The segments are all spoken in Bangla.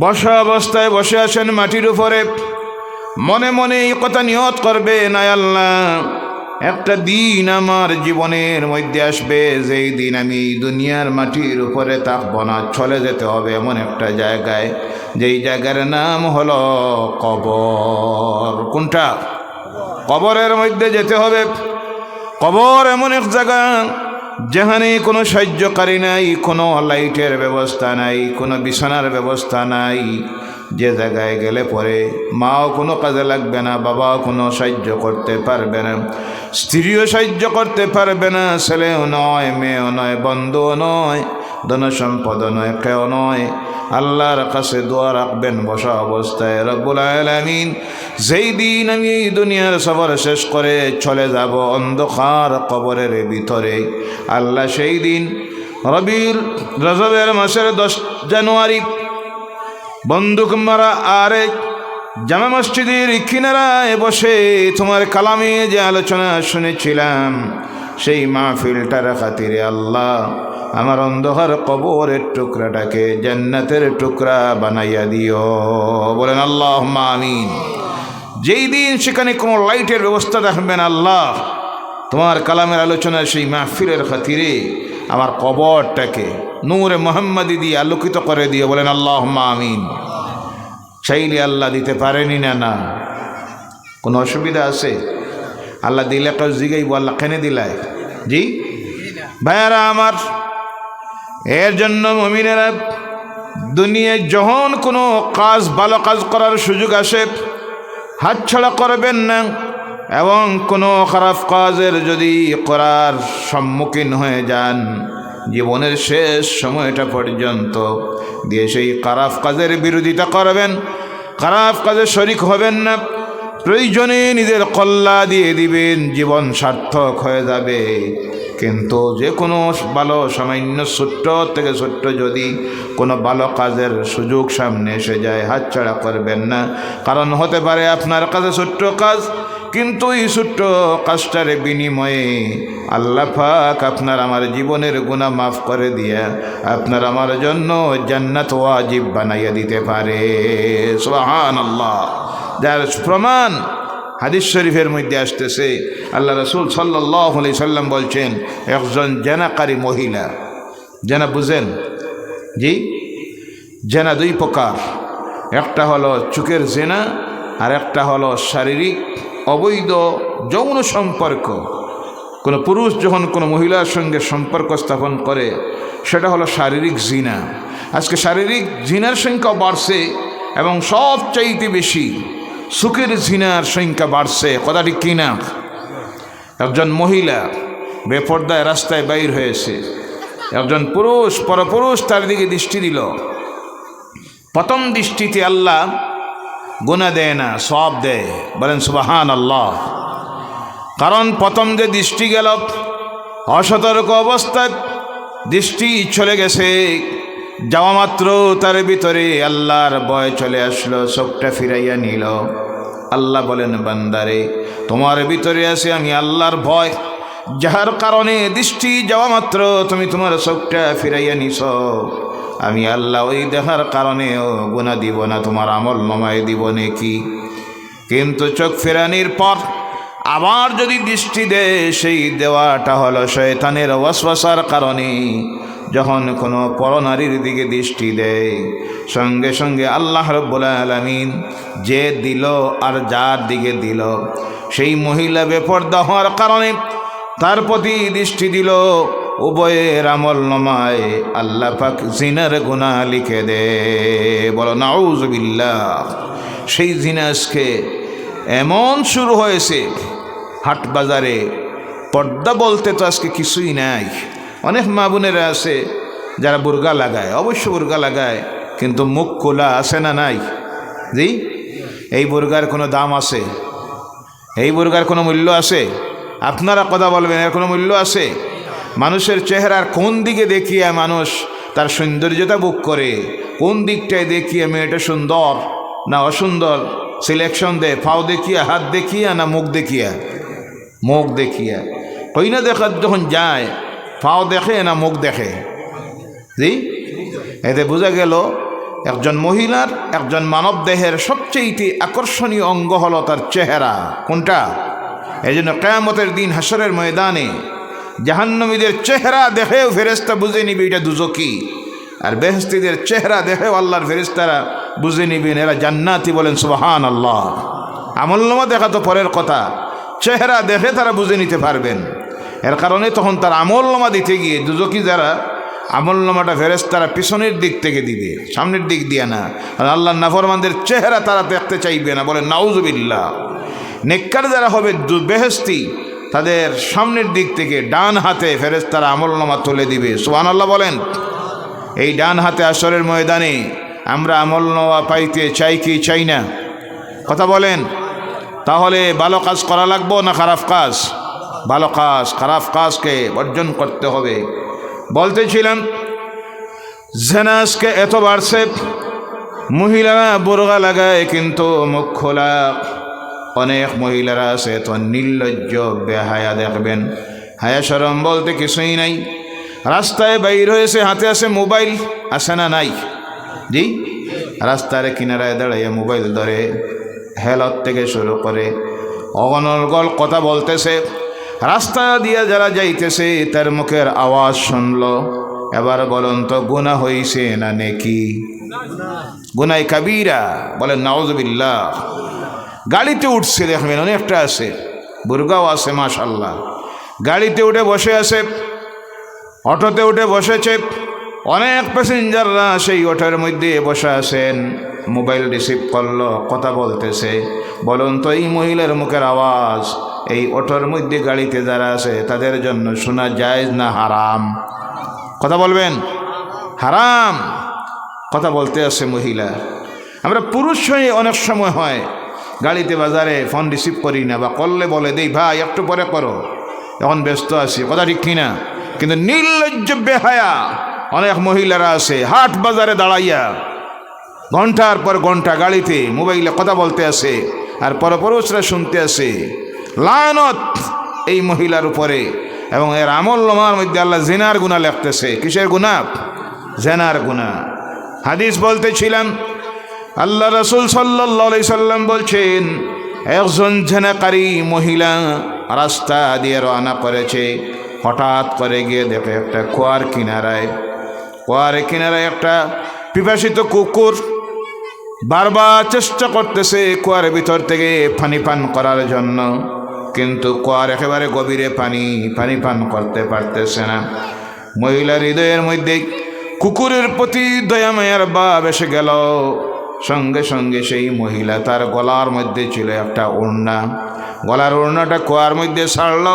বসা অবস্থায় বসে আছেন মাটির উপরে। মনে মনে এই কথা নিয়ত করবে না আল্লাহ। একটা দিন আমার জীবনের মধ্যে আসবে, যেই দিন আমি দুনিয়ার মাটির উপরে থাকব না, চলে যেতে হবে এমন একটা জায়গায়। যেই জায়গার নাম হলো কবর। কোনটা? কবরের মধ্যে যেতে হবে। কবর এমন এক জায়গা যেখানে কোনো সাহায্যকারী নাই, কোনো লাইটের ব্যবস্থা নাই, কোনো বিছানার ব্যবস্থা নাই, যে জায়গায় গেলে পরে মাও কোনো কাজে লাগবে না, বাবাও কোনো সাহায্য করতে পারবে না, স্ত্রীও সাহায্য করতে পারবে না, ছেলেও নয়, মেয়েও নয়, বন্ধুও নয় ধনসম্পদ নয়, কেউ নয় আল্লাহর কাছে দোয়া রাখবেন বসা অবস্থায়। রব্বুল আলামিন যেই দিন আমি এই দুনিয়ার সফর শেষ করে চলে যাব অন্ধকার কবরের ভিতরে, আল্লাহ সেই দিন রবির রজবের মাসের দশ জানুয়ারি বন্দুক মারা আরে জামা মসজিদের কিনারায় বসে তোমার কালামে যে আলোচনা শুনেছিলাম, সেই মাহফিলটার খাতিরে আল্লাহ আমার অন্ধকার কবরের টুকরাটাকে জান্নাতের টুকরা বানাইয়া দিও। বলেন আল্লাহ আমিন। যেই দিন সেখানে কোনো লাইটের ব্যবস্থা দেখবেন আল্লাহ, তোমার কালামের আলোচনা সেই মাহফিলের খাতিরে আমার কবরটাকে নূরে মোহাম্মদি দিয়ে আলোকিত করে দিও। বলেন আল্লাহ আমিন। চাইলে আল্লাহ দিতে পারেনি না না। কোনো অসুবিধা আছে? আল্লাহ দিলে কাজ জিগাইব, আল্লাহ কেনে দিলায়? জি? ভাইয়ারা, আমার এর জন্য মমিনেরা দুনিয়ায় যখন কোনো কাজ, ভালো কাজ করার সুযোগ আসে, হাতছাড়া করবেন না এবং কোনো খারাপ কাজের যদি করার সম্মুখীন হয়ে যান, জীবনের শেষ সময়টা পর্যন্ত দিয়ে সেই খারাপ কাজের বিরোধিতা করবেন, খারাপ কাজে শরিক হবেন না, প্রয়োজনে নিজের কল্লা দিয়ে দিবেন, জীবন সার্থক হয়ে যাবে। কিন্তু যে কোনো ভালো সামান্য ছোট্ট থেকে ছোট্ট যদি কোনো ভালো কাজের সুযোগ সামনে এসে যায় হাতছাড়া করবেন না। কারণ হতে পারে আপনার কাছে ছোট্ট কাজ, কিন্তু এই ছোট্ট কাজটার বিনিময়ে আল্লাহ পাক আপনার আমার জীবনের গুণা মাফ করে দিয়ে আপনার আমার জন্য জান্নাত ওয়াজিব বানাইয়া দিতে পারে। সোহান আল্লাহ যার প্রমাণ হাদিস শরীফের মধ্যে আসতেছে, আল্লাহ রসুল সাল্লাহ আলি সাল্লাম বলছেন, একজন জেনাকারী মহিলা। জেনা বুঝেন? জি? জেনা দুই প্রকার। একটা হলো চুকের জেনা, আর একটা হলো শারীরিক অবৈধ যৌন সম্পর্ক। কোনো পুরুষ যখন কোনো মহিলার সঙ্গে সম্পর্ক স্থাপন করে, সেটা হলো শারীরিক জিনা। আজকে শারীরিক জিনার সংখ্যা বাড়ছে এবং সবচাইতে বেশি। সুখের জিনার সংখ্যা বাড়ছে। কথাটি কিনা? একজন মহিলা বেপর্দায় রাস্তায় বাইর হয়েছে। একজন পুরুষ, পরপুরুষ তার দিকে দৃষ্টি দিল। প্রথম দৃষ্টিতে আল্লাহ গুণা দেয় না সব দেয়। বলেন সুবাহান আল্লাহ কারণ প্রথম যে দৃষ্টি গেল, অসতর্ক অবস্থায় দৃষ্টি চলে গেছে। যাওয়া মাত্র তার ভিতরে আল্লাহর ভয় চলে আসলো, চোখটা ফিরাইয়া নিল। আল্লাহ বলেন, বান্দারে, তোমার ভিতরে আছে আমি আল্লাহর ভয়। যাহার কারণে দৃষ্টি যাওয়া মাত্র তুমি তোমার চোখটা ফিরাইয়া নিছ। আমি আল্লাহ ওই দেখার কারণেও গুণা দিব না, তোমার আমল নমায় দিব নাকি। কিন্তু চোখ ফেরানির পর আবার যদি দৃষ্টি দেয়, সেই দেওয়াটা হলো শয়তানের ওয়াসওয়াসার কারণে। যখন কোনো পরনারীর দিকে দৃষ্টি দেয়, সঙ্গে সঙ্গে আল্লাহ রব্বুল আলমিন যে দিল আর যার দিকে দিল, সেই মহিলা বেপর্দা হওয়ার কারণে তার প্রতি দৃষ্টি দিল। উভয়ের আমল নমায় আল্লাহ পাক জিনার গুণা লিখে দে। বলো নাউজবিল্লাহ সেই জিনাসকে এমন শুরু হয়েছে, হাট বাজারে পর্দা বলতে তো আজকে কিছুই নাই। অনেক মা বোনেরা আছে যারা বুর্গা লাগায় অবশ্য বুর্গা লাগায়, কিন্তু মুখ খোলা আছে না নাই? জি? এই বুর্গার কোনো দাম আছে? এই বুর্গার কোনো মূল্য আছে? আপনারা কথা বলবেন, এর কোনো মূল্য আছে? মানুষের চেহারার কোন দিকে দেখিয়ে মানুষ তার সৌন্দর্যতা বুক করে? কোন দিকটায় দেখিয়ে মেয়েটা সুন্দর না অসুন্দর? সিলেকশন দেয় ফাও দেখিয়া, হাত দেখিয়া না মুখ দেখিয়া? মুখ দেখিয়া। কই না দেখার যখন যায় ফাও দেখে না মুখ দেখে? জি? এতে বোঝা গেল, একজন মহিলার, একজন মানব দেহের সবচেয়ে আকর্ষণীয় অঙ্গ হলো তার চেহারা। কোনটা? এই জন্য কেয়ামতের দিন হাসরের ময়দানে জাহান্নমীদের চেহারা দেখেও ফেরেস্তা বুঝে নিবে এটা দুজকি আর বেহস্তিদের চেহারা দেখেও আল্লাহর ফেরেস্তারা বুঝে নিবেন এরা জান্নাতি বলেন সুবাহান আল্লাহ আমল্লমা দেখা তো পরের কথা, চেহারা দেখে তারা বুঝে নিতে পারবেন। এর কারণে তখন তার আমলনামা দিতে গিয়ে দুজকি যারা আমলনামাটা ফেরেস তারা পিছনের দিক থেকে দিবে, সামনের দিক দিয়ে না। আর আল্লাহ নাফরমানদের চেহারা তারা দেখতে চাইবে না, বলে নাউজবিল্লা নেককার যারা হবে বেহেস্তি তাদের সামনের দিক থেকে ডান হাতে ফেরেস তারা আমলনামা তুলে দিবে। সোহান আল্লাহ বলেন, এই ডান হাতে আসরের ময়দানে আমরা আমলনামা পাইতে চাই কি চাই না? কথা বলেন, তাহলে ভালো কাজ করা লাগবো না খারাপ কাজ? ভালো কাজ, খারাপ কাজকে বর্জন করতে হবে। বলতেছিলাম জেনাসকে এত বাড়ছে, মহিলারা বোরগা লাগায় কিন্তু মুখ খোলা। অনেক মহিলারা আছে তো নির্লজ্জ, বেহায়া দেখবেন। হায়া সরম বলতে কিছুই নাই। রাস্তায় বাইর হয়েছে, হাতে আছে মোবাইল আছে না নাই? জি? রাস্তার কিনারায় দাঁড়াইয়া মোবাইল ধরে, হেলত থেকে শুরু করে অগনর্গল কথা বলতেছে। রাস্তা দিয়ে যারা যাইতেছে, তার মুখের আওয়াজ শুনল। এবার বলুন তো গুণা হইছে না নেকি? গুনাই কাবিরা বলেন নওয়াজবিল্লাহ গাড়িতে উঠছে দেখবেন, অনেকটা আছে, বুর্গাও আছে মাশাল্লাহ গাড়িতে উঠে বসে আছে, অটোতে উঠে বসেছে, অনেক প্যাসেঞ্জাররা সেই অটোর মধ্যে বসে আছেন, মোবাইল রিসিভ করল, কথা বলতেছে। বলুন তো, এই মহিলার মুখের আওয়াজ এই অটোর মধ্যে গাড়িতে যারা আছে, তাদের জন্য শোনা যায় না হারাম? কথা বলবেন? হারাম। কথা বলতে আছে মহিলা। আমরা পুরুষ হয়ে অনেক সময় হয় গাড়িতে বাজারে ফোন রিসিভ করি না বা করলে বলে, দেই ভাই, একটু পরে করো। এখন ব্যস্ত আছি। কথা ঠিক কিনা? কিন্তু নির্লজ্জ বেহায়া অনেক মহিলারা আছে, হাট বাজারে দাঁড়াইয়া ঘণ্টার পর ঘণ্টা গাড়িতে মোবাইলে কথা বলতে আছে আর পরপুরুষরা শুনতে আছে লানত এই মহিলার উপরে। এবং এর আমল নমার মধ্যে আল্লাহ জেনার গুণা লেখতেছে। কিসের গুণা জেনার গুণা হাদিস বলতেছিলাম, আল্লাহ রসুল সাল্লি সাল্লাম বলছেন, একজন জেনাকারী মহিলা রাস্তা দিয়ে রওনা করেছে। হঠাৎ করে গিয়ে দেখে একটা কুয়ার কিনারায় কুয়ার কিনারায় একটা পিপাসিত কুকুর বারবার চেষ্টা করতেছে কুয়ার ভিতর থেকে পানি পান করার জন্য। কিন্তু কুয়ার একেবারে গভীরে পানি পানি পান করতে পারতেছে না। মহিলার হৃদয়ের মধ্যে কুকুরের প্রতি দয়া মায়ার ভাব এসে গেল। সঙ্গে সঙ্গে সেই মহিলা তার গলার মধ্যে ছিল একটা ওড়না। গলার ওড়নাটা কুয়ার মধ্যে ছাড়ল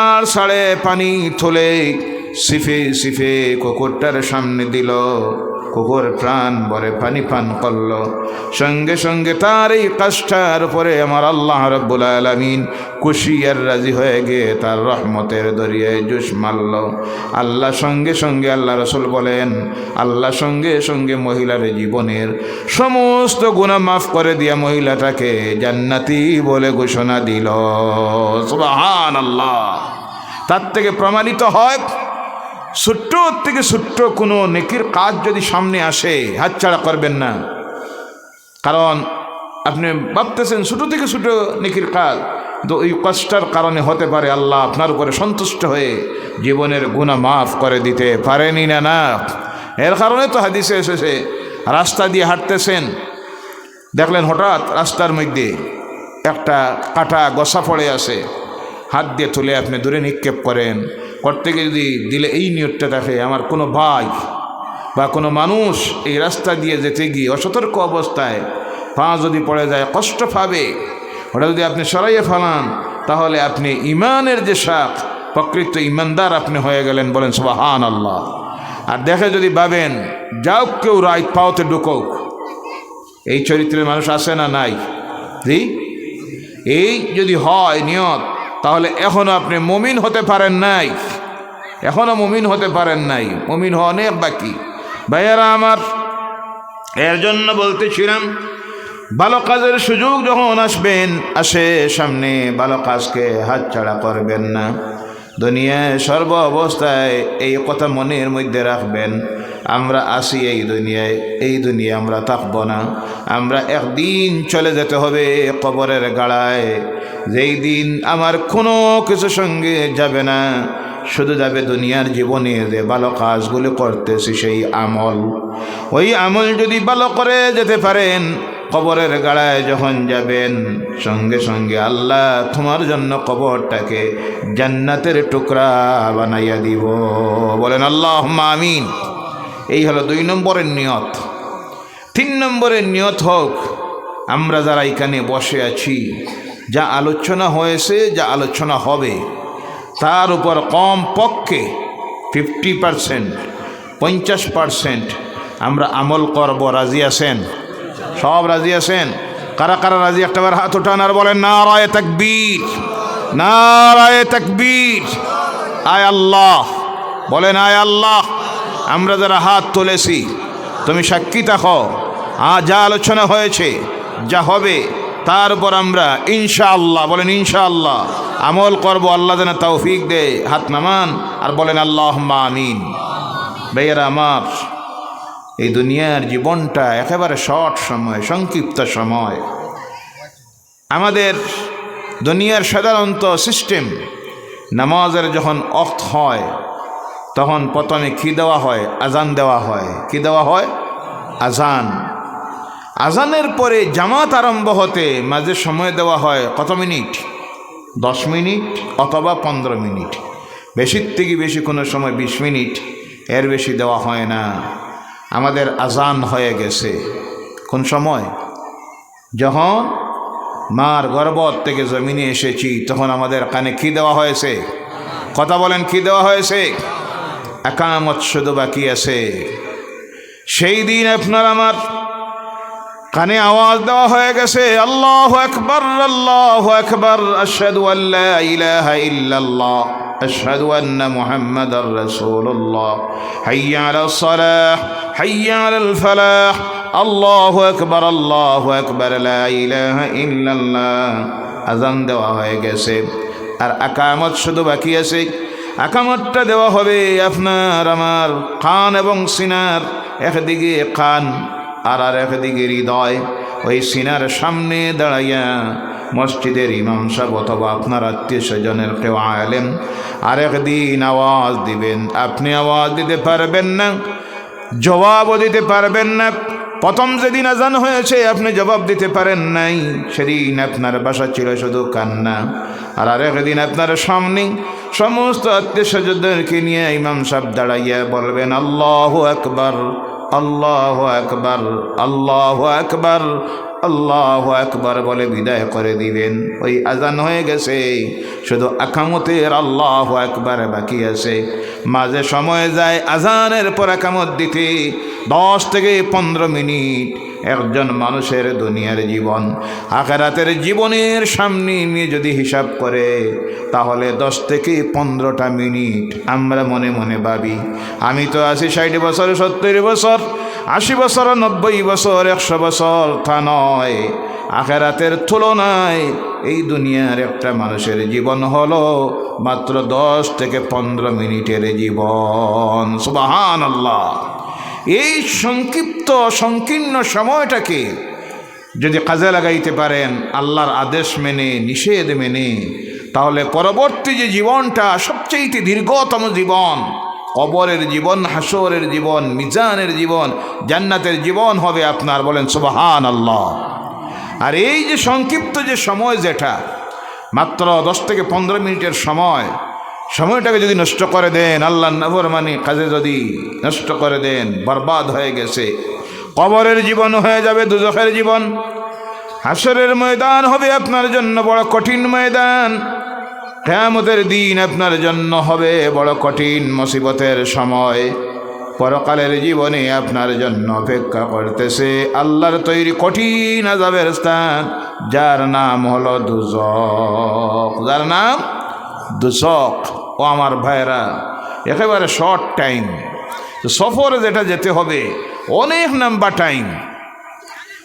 আর সাড়ে পানি থলে সিফে সিফে কুকুরটার সামনে দিল। কুকুর প্রাণ ভরে পানি পান করল। সঙ্গে সঙ্গে তার এই কাজটার উপরে আমার আল্লাহ রব্বুল আলমিন খুশি আর রাজি হয়ে গিয়ে তার রহমতের দরিয়ায় জুস মারল। আল্লাহ সঙ্গে সঙ্গে আল্লাহ রসুল বলেন, আল্লাহ সঙ্গে সঙ্গে মহিলার জীবনের সমস্ত গুণা মাফ করে দিয়া মহিলাটাকে জান্নাতি বলে ঘোষণা দিল। সুবাহান আল্লাহ তার থেকে প্রমাণিত হয় ছোট্ট থেকে ছোট্ট কোনো নেকির কাজ যদি সামনে আসে হাতছাড়া করবেন না। কারণ আপনি ভাবতেছেন, ছোটো থেকে ছোটো নেকির কাজ তো ওই কষ্টের কারণে হতে পারে আল্লাহ আপনার উপরে সন্তুষ্ট হয়ে জীবনের গুণা মাফ করে দিতে পারেনি না না? এর কারণে তো হাদিসে এসেছে, রাস্তা দিয়ে হাঁটতেছেন, দেখলেন হঠাৎ রাস্তার মধ্যে একটা কাটা গসা পড়ে আছে। হাত দিয়ে তুলে আপনি দূরে নিক্ষেপ করেন। গিয়ে যদি দিলে, এই নিয়তটা দেখে আমার কোনো ভাই বা কোনো মানুষ এই রাস্তা দিয়ে যেতে গিয়ে অসতর্ক অবস্থায় পা যদি পড়ে যায়, কষ্ট পাবে। ওটা যদি আপনি সরাইয়ে ফেলান, তাহলে আপনি ইমানের যে শাক প্রকৃত ইমানদার আপনি হয়ে গেলেন বলেন সবাহান আল্লাহ আর দেখে যদি ভাবেন, যাও কেউ রাইত পাওতে ঢুকুক। এই চরিত্রের মানুষ আছে না নাই? এই যদি হয় নিয়ত তাহলে এখনও আপনি মমিন হতে পারেন নাই। এখনও মমিন হতে পারেন নাই। মমিন হওয়া অনেক বাকি। ভাইয়ারা আমার, এর জন্য বলতেছিলাম, ভালো কাজের সুযোগ যখন আসবেন, আসে সামনে ভালো কাজকে হাতছাড়া করবেন না। দুনিয়ায় সর্ব অবস্থায় এই কথা মনের মধ্যে রাখবেন। আমরা আসি এই দুনিয়ায়, এই দুনিয়া আমরা থাকব না। আমরা একদিন চলে যেতে হবে কবরের গাড়ায়। যেই দিন আমার কোনো কিছু সঙ্গে যাবে না, শুধু যাবে দুনিয়ার জীবনে যে ভালো কাজগুলি করতেছি সেই আমল। ওই আমল যদি ভালো করে যেতে পারেন, কবরের গাড়ায় যখন যাবেন, সঙ্গে সঙ্গে আল্লাহ তোমার জন্য কবরটাকে জান্নাতের টুকরা বানাইয়া দিব। বলেন আল্লাহ আমিন। এই হলো দুই নম্বরের নিয়ত। তিন নম্বরের নিয়ত হোক, আমরা যারা এখানে বসে আছি, যা আলোচনা হয়েছে, যা আলোচনা হবে, তার উপর কম পক্ষে ফিফটি পারসেন্ট পঞ্চাশ পারসেন্ট আমরা আমল করব। রাজি আছেন? সব রাজি আছেন? কারা কারা রাজি? একটাবার হাত উঠান আর বলেন না রায় তাকবীর না রায় তাকবীর, আয় আল্লাহ। বলেন, আয় আল্লাহ। আমরা যারা হাত তুলেছি, তুমি সাক্ষী থাকো। আ যা আলোচনা হয়েছে, যা হবে তারপর আমরা ইনশাআল্লাহ, বলেন ইনশাআল্লাহ, আমল করব, আল্লাহ যেন তৌফিক দে, হাত নামান, আর বলেন আল্লাহ আমিন। ভাইয়ারা আমার, এই দুনিয়ার জীবনটা একেবারে শর্ট সময়, সংক্ষিপ্ত সময়। আমাদের দুনিয়ার সাধারণত সিস্টেম নামাজের যখন অর্থ হয় তখন প্রথমে কী দেওয়া হয়? আজান দেওয়া হয়। কি দেওয়া হয়? আজান। আজানের পরে জামাত আরম্ভ হতে মাঝে সময় দেওয়া হয় কত মিনিট? দশ মিনিট অথবা পনেরো মিনিট। বেশির থেকে বেশি কোনো সময় বিশ মিনিট। এর বেশি দেওয়া হয় না। আমাদের আজান হয়ে গেছে। কোন সময়? যখন মার গর্বত থেকে জমিনে এসেছি, তখন আমাদের কানে কি দেওয়া হয়েছে? কথা বলেন, কি দেওয়া হয়েছে? একামত শুধু বাকি আছে। সেই দিন আপনার আমার কানে আওয়াজ দেওয়া হয়ে গেছে, আল্লাহ আকবর আল্লাহ আকবর, আশহাদু আল্লা ইলাহা ইল্লাল্লাহ, আশহাদু আন্না মুহাম্মাদার রাসূলুল্লাহ, হাইয়া আলাস সালাহ, হাইয়া আলাল ফালাহ, আল্লাহু আকবর আল্লাহু আকবর, লা ইলাহা ইল্লাল্লাহ। আজান দেওয়া হয়ে গেছে। আর শুধু বাকি আছে। আকামতটা দেওয়া হবে আপনার, আমার কান এবং সিনার একদিকে কান আর আর একদিকে হৃদয়। ওই সিনার সামনে দাঁড়াইয়া মসজিদের ইমাম সাহেব অথবা আপনার আত্মীয় স্বজনের কেউ আর একদিন আওয়াজ দিবেন। আপনি আওয়াজ দিতে পারবেন না, জবাবও দিতে পারবেন না। প্রথম যেদিন আজান হয়েছে, আপনি জবাব দিতে পারেন নাই। সেদিন আপনার বাসা ছিল শুধু কান্না। আর আরেকদিন আপনার সামনে সমস্ত আত্মীয় স্বজনদেরকে নিয়ে ইমাম সাহেব দাঁড়াইয়া বলবেন, আল্লাহ আকবর আল্লাহ আকবর আল্লাহ আকবর আল্লাহ আকবর বলে বিদায় করে দিবেন। ওই আজান হয়ে গেছে। শুধু আকামতের আল্লাহ আকবর বাকি আছে। মাঝে সময় যায় আজানের পর আকামত দিতে দশ থেকে পনেরো মিনিট। একজন মানুষের দুনিয়ার জীবন, আখেরাতের জীবনের সামনে নিয়ে যদি হিসাব করে, তাহলে দশ থেকে পনেরোটা মিনিট আমরা মনে মনে ভাবি, আমি তো আছি ষাট বছর, সত্তর বছর, আশি বছর, নব্বই বছর, একশো বছর, তা নয়। আখেরাতের তুলনায় এই দুনিয়ার একটা মানুষের জীবন হলো মাত্র দশ থেকে পনেরো মিনিটের জীবন। সুবাহান আল্লাহ এই সংক্ষিপ্ত, সংকীর্ণ সময়টাকে যদি কাজে লাগাইতে পারেন, আল্লাহর আদেশ মেনে, নিষেধ মেনে, তাহলে পরবর্তী যে জীবনটা সবচেয়ে দীর্ঘতম জীবন, কবরের জীবন, হাসরের জীবন, মিজানের জীবন, জান্নাতের জীবন হবে আপনার, বলেন সুবাহান আল্লাহ আর এই যে সংক্ষিপ্ত যে সময় যেটা, মাত্র দশ থেকে পনেরো মিনিটের সময় সময়টাকে যদি নষ্ট করে দেন আল্লাহ নবর মানে কাজে যদি নষ্ট করে দেন, বরবাদ হয়ে গেছে, কবরের জীবন হয়ে যাবে দুজখের জীবন, হাসরের ময়দান হবে আপনার জন্য বড় কঠিন ময়দান, কেয়ামতের দিন আপনার জন্য হবে বড় কঠিন মুসিবতের সময়, পরকালের জীবনে আপনার জন্য অপেক্ষা করতেছে আল্লাহর তৈরি কঠিন আজাবের স্থান, যার নাম হলো দুজক যার নাম দুশক ও আমার ভাইরা একেবারে শর্ট টাইম তো সফরে যেটা যেতে হবে, অনেক নাম্বা টাইম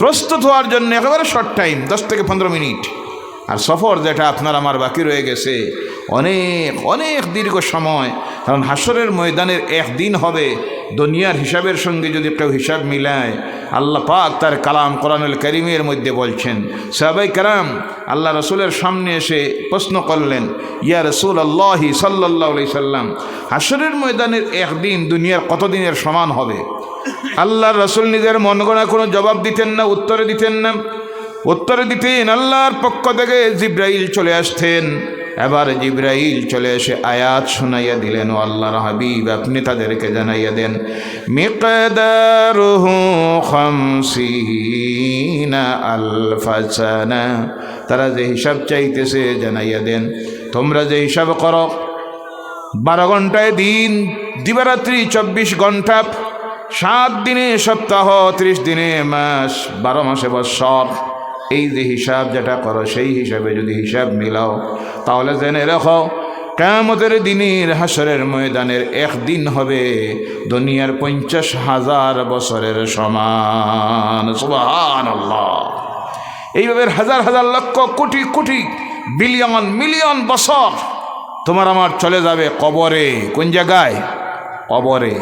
প্রস্তুত হওয়ার জন্য একেবারে শর্ট টাইম দশ থেকে পনেরো মিনিট। আর সফর যেটা আপনার আমার বাকি রয়ে গেছে, অনেক অনেক দীর্ঘ সময়। কারণ হাসরের ময়দানের একদিন হবে, দুনিয়ার হিসাবের সঙ্গে যদি কেউ হিসাব মিলায় আল্লাহ পাক তার কালাম কোরআনুল করিমের মধ্যে বলছেন, সাহাবাই কালাম আল্লাহ রসুলের সামনে এসে প্রশ্ন করলেন, ইয়া রসুল আল্লাহি সাল্লাহ সাল্লাম হাসরের ময়দানের একদিন দুনিয়ার কতদিনের সমান হবে? আল্লাহ রসুল নিজের মনগণা কোনো জবাব দিতেন না, উত্তরে দিতেন না। উত্তরে দিতেন আল্লাহর পক্ষ থেকে জিব্রাইল চলে আসতেন। এবার জিব্রাইল চলে এসে আয়াত শোনাইয়া দিলেন, ও আল্লাহর হাবিব, আপনি তাদেরকে জানাইয়া দেন আলফাসানা। তারা যে হিসাব চাইতেছে জানাইয়া দেন, তোমরা যে হিসাব করো, বারো ঘন্টায় দিন, দিবারাত্রি চব্বিশ ঘণ্টা, সাত দিনে সপ্তাহ, ত্রিশ দিনে মাস, বারো মাসে বৎসর। এই যে হিসাব যেটা করো, সেই হিসাবে যদি হিসাব মিলাও, তাহলে জেনে রাখো কেমতের দিনের হাসরের ময়দানের একদিন হবে দুনিয়ার পঞ্চাশ হাজার বছরের সমান। আল্লাহ এইভাবে হাজার হাজার লক্ষ কোটি কোটি বিলিয়ন মিলিয়ন বছর তোমার আমার চলে যাবে কবরে। কোন জায়গায়? কবরে।